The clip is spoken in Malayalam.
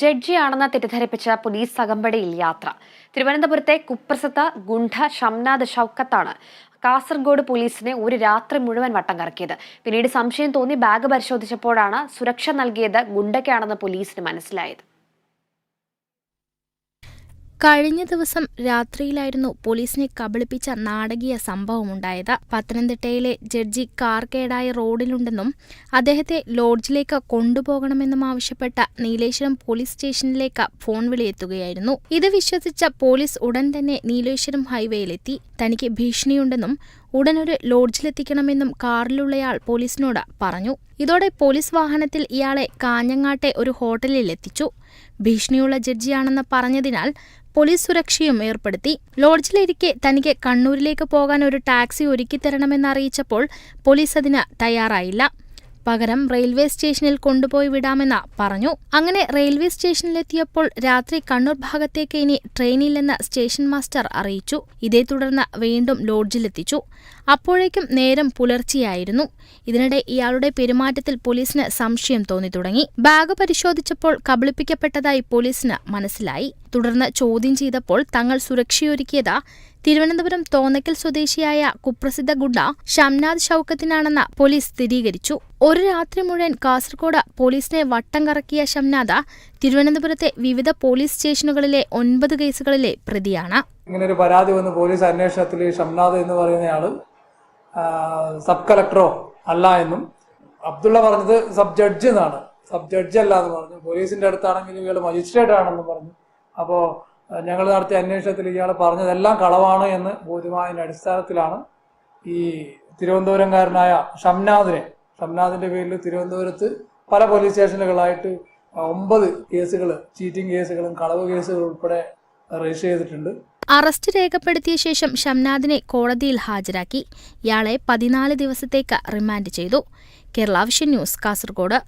ജഡ്ജിയാണെന്ന് തെറ്റിദ്ധരിപ്പിച്ച പോലീസ് അകമ്പടിയിൽ യാത്ര. തിരുവനന്തപുരത്തെ കുപ്രസിദ്ധ ഗുണ്ട ഷംനാദ് ഷൌക്കത്താണ് കാസർഗോഡ് പോലീസിനെ ഒരു രാത്രി മുഴുവൻ വട്ടം കറക്കിയത്. പിന്നീട് സംശയം തോന്നി ബാഗ് പരിശോധിച്ചപ്പോഴാണ് സുരക്ഷ നൽകിയത് ഗുണ്ടയ്ക്കാണെന്ന് പോലീസിന് മനസ്സിലായത്. കഴിഞ്ഞ ദിവസം രാത്രിയിലായിരുന്നു പോലീസിനെ കബളിപ്പിച്ച നാടകീയ സംഭവമുണ്ടായത്. പത്തനംതിട്ടയിലെ ജഡ്ജി കാർ കേടായ റോഡിലുണ്ടെന്നും അദ്ദേഹത്തെ ലോഡ്ജിലേക്ക് കൊണ്ടുപോകണമെന്നും ആവശ്യപ്പെട്ട നീലേശ്വരം പോലീസ് സ്റ്റേഷനിലേക്ക് ഫോൺ വിളിയെത്തുകയായിരുന്നു. ഇത് വിശ്വസിച്ച പോലീസ് ഉടൻ തന്നെ നീലേശ്വരം ഹൈവേയിലെത്തി. തനിക്ക് ഭീഷണിയുണ്ടെന്നും ഉടനൊരു ലോഡ്ജിലെത്തിക്കണമെന്നും കാറിലുള്ളയാൾ പോലീസിനോട് പറഞ്ഞു. ഇതോടെ പോലീസ് വാഹനത്തിൽ ഇയാളെ കാഞ്ഞങ്ങാട്ടെ ഒരു ഹോട്ടലിൽ എത്തിച്ചു ഭീഷണിയുള്ള ജഡ്ജിയാണെന്ന് പറഞ്ഞതിനാൽ പോലീസ് സുരക്ഷയും ഏർപ്പെടുത്തി. ലോഡ്ജിലിരിക്കെ തനിക്ക് കണ്ണൂരിലേക്ക് പോകാൻ ഒരു ടാക്സി ഒരുക്കിത്തരണമെന്നറിയിച്ചപ്പോൾ പോലീസ് അതിന് തയ്യാറായില്ല. പകരം റെയിൽവേ സ്റ്റേഷനിൽ കൊണ്ടുപോയി വിടാമെന്ന് പറഞ്ഞു. അങ്ങനെ റെയിൽവേ സ്റ്റേഷനിലെത്തിയപ്പോൾ രാത്രി കണ്ണൂർ ഭാഗത്തേക്ക് ഇനി ട്രെയിനില്ലെന്ന് സ്റ്റേഷൻ മാസ്റ്റർ അറിയിച്ചു. ഇതേ തുടർന്ന് വീണ്ടും ലോഡ്ജിലെത്തിച്ചു. അപ്പോഴേക്കും നേരം പുലർച്ചെയായിരുന്നു. ഇതിനിടെ ഇയാളുടെ പെരുമാറ്റത്തിൽ പോലീസിന് സംശയം തോന്നി തുടങ്ങി. ബാഗ് പരിശോധിച്ചപ്പോൾ കബളിപ്പിക്കപ്പെട്ടതായി പോലീസിന് മനസ്സിലായി. തുടർന്ന് ചോദ്യം ചെയ്തപ്പോൾ തങ്ങൾ സുരക്ഷയൊരുക്കിയത് തിരുവനന്തപുരം തോന്നക്കൽ സ്വദേശിയായ കുപ്രസിദ്ധ ഗുഡ ഷംനാഥ് ഷൌക്കത്തിനാണെന്ന് പോലീസ് സ്ഥിരീകരിച്ചു. ഒരു രാത്രി മുഴുവൻ കാസർകോട് പോലീസിനെ വട്ടം കറക്കിയ ഷംനാഥ തിരുവനന്തപുരത്തെ വിവിധ പോലീസ് സ്റ്റേഷനുകളിലെ ഒൻപത് കേസുകളിലെ പ്രതിയാണ്. ഇങ്ങനെ ഒരു പരാതി വന്ന് പോലീസ് അന്വേഷണത്തിൽ ഷംനാദ് എന്ന് പറയുന്നയാൾ സബ് കളക്ടറോ അല്ല എന്നും അബ്ദുള്ള പറഞ്ഞത് സബ് ജഡ്ജ് എന്നാണ്. സബ് ജഡ്ജ് അല്ല എന്ന് പറഞ്ഞു. പോലീസിന്റെ അടുത്താണെങ്കിലും ഇയാൾ മജിസ്ട്രേറ്റ് ആണെന്ന് പറഞ്ഞു. അപ്പോൾ ഞങ്ങൾ നടത്തിയ അന്വേഷണത്തിൽ ഇയാൾ പറഞ്ഞതെല്ലാം കളവാണ് എന്ന് ബോധ്യമായതിന്റെ അടിസ്ഥാനത്തിലാണ് ഈ തിരുവനന്തപുരംകാരനായ ഷംനാഥിനെ ഷംനാഥിന്റെ പേരിൽ തിരുവനന്തപുരത്ത് പല പോലീസ് സ്റ്റേഷനുകളായിട്ട് ഒമ്പത് കേസുകൾ ചീറ്റിംഗ് കേസുകളും കളവ് കേസുകളും ഉൾപ്പെടെ രജിസ്റ്റർ ചെയ്തിട്ടുണ്ട്. അറസ്റ്റ് രേഖപ്പെടുത്തിയ ശേഷം ഷംനാദിനെ കോടതിയിൽ ഹാജരാക്കി. ഇയാളെ പതിനാല് ദിവസത്തേക്ക് റിമാൻഡ് ചെയ്തു. Kerala vision news Kasaragod.